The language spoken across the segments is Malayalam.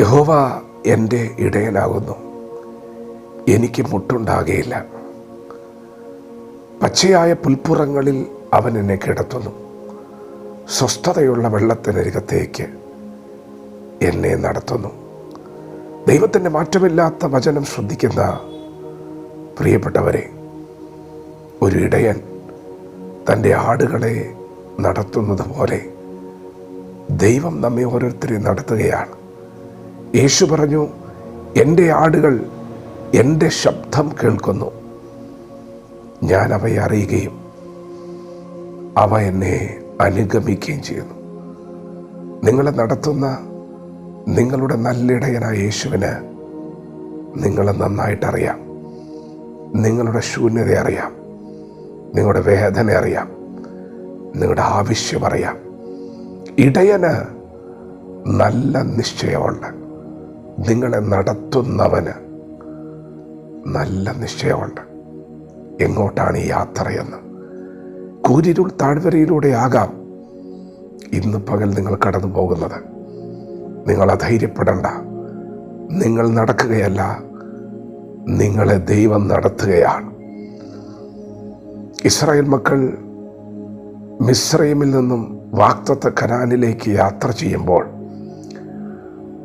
യഹോവ എന്റെ ഇടയനാകുന്നു. എനിക്ക് മുട്ടുണ്ടാകുകയില്ല പച്ചയായ പുൽപ്പുറങ്ങളിൽ അവൻ എന്നെ കിടത്തുന്നു. സ്വസ്ഥതയുള്ള വെള്ളത്തിനരികത്തേക്ക് എന്നെ നടത്തുന്നു. ദൈവത്തിന്റെ മാറ്റമില്ലാത്ത വചനം ശ്രദ്ധിക്കുന്ന പ്രിയപ്പെട്ടവരെ ഒരു ഇടയൻ തന്റെ ആടുകളെ നടത്തുന്നത് പോലെ ദൈവം നമ്മെ ഓരോരുത്തരെയും നടത്തുകയാണ്. യേശു പറഞ്ഞു എന്റെ ആടുകൾ എന്റെ ശബ്ദം കേൾക്കുന്നു. ഞാൻ അവയെ അറിയുകയും അവ എന്നെ അനുഗമിക്കുകയും ചെയ്യുന്നു. നിങ്ങളെ നടത്തുന്ന നിങ്ങളുടെ നല്ലിടയനായ യേശുവിന് നിങ്ങളെ നന്നായിട്ടറിയാം നിങ്ങളുടെ ശൂന്യത അറിയാം. നിങ്ങളുടെ വേദന അറിയാം. നിങ്ങളുടെ ആവശ്യം അറിയാം. ഇടയന് നല്ല നിശ്ചയമുണ്ട്. നിങ്ങളെ നടത്തുന്നവന് നല്ല നിശ്ചയമുണ്ട്. എങ്ങോട്ടാണ് ഈ യാത്രയെന്ന്? കൂരിരുൾ താഴ്വരയിലൂടെ ആകാം ഇന്ന് പകൽ നിങ്ങൾ കടന്നു പോകുന്നത്. നിങ്ങൾ അധൈര്യപ്പെടണ്ട. നിങ്ങൾ നടക്കുകയല്ല നിങ്ങളെ ദൈവം നടത്തുകയാണ്. ഇസ്രായേൽ മക്കൾ മിസ്രൈമിൽ നിന്നും വാക്തത്വ കനാനിലേക്ക് യാത്ര ചെയ്യുമ്പോൾ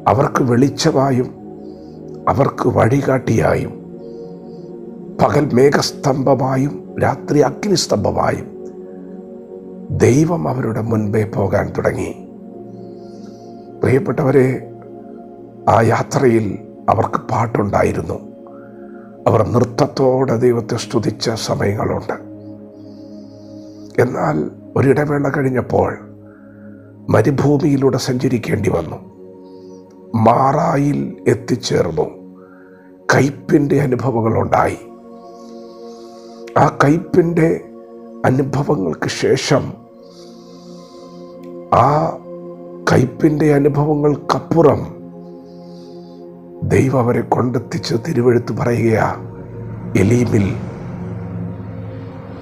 അവർക്ക് വെളിച്ചമായും അവർക്ക് വഴികാട്ടിയായും പകൽ മേഘസ്തംഭമായും രാത്രി അഗ്നിസ്തംഭമായും ദൈവം അവരുടെ മുൻപേ പോകാൻ തുടങ്ങി. പ്രിയപ്പെട്ടവരെ ആ യാത്രയിൽ അവർക്ക് പാട്ടുണ്ടായിരുന്നു. അവർ നൃത്തത്തോടെ ദൈവത്തെ സ്തുതിച്ച സമയങ്ങളുണ്ട്. എന്നാൽ ഒരിടവേള കഴിഞ്ഞപ്പോൾ മരുഭൂമിയിലൂടെ സഞ്ചരിക്കേണ്ടി വന്നു. മാറായിൽ എത്തിച്ചേർന്നു. കയ്പിന്റെ അനുഭവങ്ങളുണ്ടായി. ആ കയ്പിന്റെ അനുഭവങ്ങൾക്ക് ശേഷം ആ കയ്പിന്റെ അനുഭവങ്ങൾക്കപ്പുറം ദൈവം അവരെ കൊണ്ടെത്തിച്ച് തിരുവെഴുത്ത് പറയുകയാ എലീമിൽ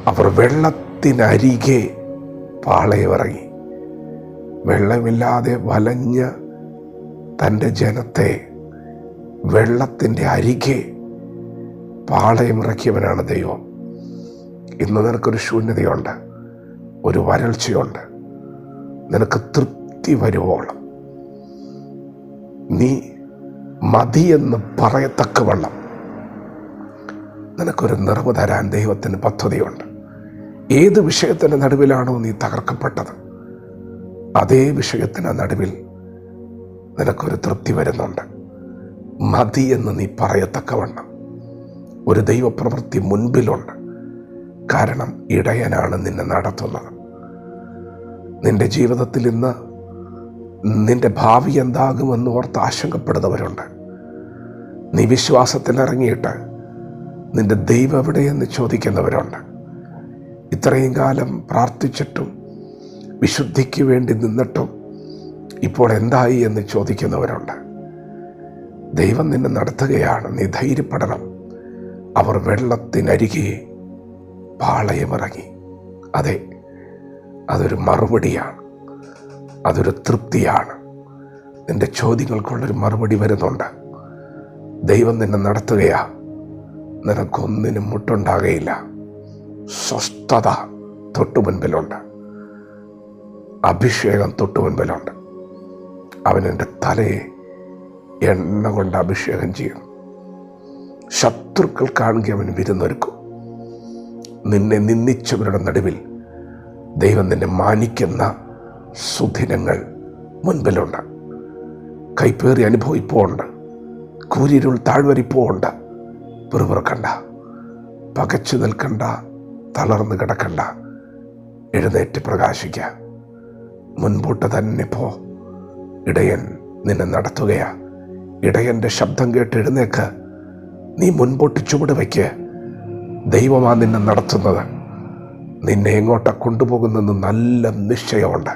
അവർ വെള്ളത്തിനരികെ പാളയമിറങ്ങി. വെള്ളമില്ലാതെ വലഞ്ഞ് തന്റെ ജനത്തെ വെള്ളത്തിന്റെ അരികെ പാളയമിറക്കിയവനാണ് ദൈവം. ഇന്ന് നിനക്കൊരു ശൂന്യതയുണ്ട് ഒരു വരൾച്ചയുണ്ട്. നിനക്ക് തൃപ്തി വരുവോളം. നീ മതിയെന്ന് പറയത്തക്കവണ്ണം നിനക്കൊരു നിറവ് തരാൻ ദൈവത്തിന് പദ്ധതിയുണ്ട്. ഏത് വിഷയത്തിന്റെ നടുവിലാണോ നീ തകർക്കപ്പെട്ടത് അതേ വിഷയത്തിന്റെ നടുവിൽ നിനക്കൊരു തൃപ്തി വരുന്നുണ്ട്. മതി എന്ന് നീ പറയത്തക്കവണ്ണം. ഒരു ദൈവപ്രവൃത്തി മുൻപിലുണ്ട്. കാരണം ഇടയനാണ് നിന്നെ നടത്തുന്നത്. നിന്റെ ജീവിതത്തിൽ ഇന്ന് നിന്റെ ഭാവി എന്താകുമെന്ന് ഓർത്ത് ആശങ്കപ്പെടുന്നവരുണ്ട്. നീ വിശ്വാസത്തിൽ ഇറങ്ങിയിട്ട് നിന്റെ ദൈവം എവിടെയെന്ന് ചോദിക്കുന്നവരുണ്ട്. ഇത്രയും കാലം പ്രാർത്ഥിച്ചിട്ടും വിശുദ്ധിക്ക് വേണ്ടി നിന്നിട്ടും ഇപ്പോൾ എന്തായി എന്ന് ചോദിക്കുന്നവരുണ്ട്. ദൈവം നിന്നെ നടത്തുകയാണ്. നീ ധൈര്യപ്പെടണം. അവർ വെള്ളത്തിനരികെ പാളയമിറങ്ങി. അതെ അതൊരു മറുപടിയാണ്. അതൊരു തൃപ്തിയാണ്. നിന്റെ ചോദ്യങ്ങൾക്കുള്ളൊരു മറുപടി വരുന്നുണ്ട്. ദൈവം നിന്നെ നടത്തുകയാ. നിനക്കൊന്നിനും മുട്ടുണ്ടാകയില്ല. സ്വസ്ഥത തൊട്ടുമുൻപിലുണ്ട്. അഭിഷേകം തൊട്ടു മുൻപിലുണ്ട് അവൻ എന്റെ തലയെ എണ്ണ കൊണ്ട് അഭിഷേകം ചെയ്യും. ശത്രുക്കൾ കാണുക അവൻ വിരുന്നൊരുക്കും. നിന്നെ നിന്ദിച്ചവരുടെ നടുവിൽ ദൈവം നിന്നെ മാനിക്കുന്ന സുദിനങ്ങൾ മുൻപിലുണ്ട്. കൈപ്പേറി അനുഭവം ഇപ്പോൾ ഉണ്ട് കൂരിരുൾ താഴ്വരിപ്പോ ഉണ്ട് പകച്ചു നിൽക്കണ്ട. തളർന്നു കിടക്കണ്ട. എഴുന്നേറ്റ് പ്രകാശിക്കുക മുൻപോട്ട് തന്നെ പോ. ഇടയൻ നിന്നെ നടത്തുകയാ. ഇടയന്റെ ശബ്ദം കേട്ട് എഴുന്നേക്ക്. നീ മുൻപോട്ട് ചുവട് വയ്ക്ക്. ദൈവമാ നിന്നെ നടത്തുന്നത്. നിന്നെ എങ്ങോട്ടാ കൊണ്ടുപോകുന്നെന്ന് നല്ല നിശ്ചയമുണ്ട്.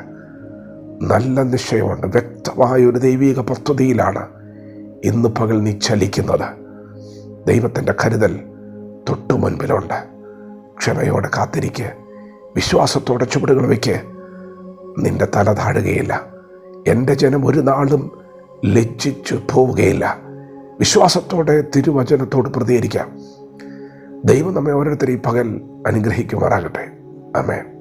നല്ല നിശ്ചയമുണ്ട്. വ്യക്തമായ ഒരു ദൈവിക പദ്ധതിയിലാണ് ഇന്ന് പകൽ നീ ചലിക്കുന്നത്. ദൈവത്തിന്റെ കരുതൽ തൊട്ടു മുൻപിലുണ്ട്. ക്ഷമയോടെ കാത്തിരിക്കുക വിശ്വാസത്തോടെ ചുവടുകൾ വയ്ക്ക്. നിന്റെ തല താഴുകയില്ല. എന്റെ ജനം ഒരു നാളും ലജ്ജിച്ചു പോവുകയില്ല. വിശ്വാസത്തോടെ തിരുവചനത്തോട് പ്രതികരിക്കാം. ദൈവം നമ്മെ ഓരോരുത്തരെയും പകൽ അനുഗ്രഹിക്കുമാറാകട്ടെ. അമേൻ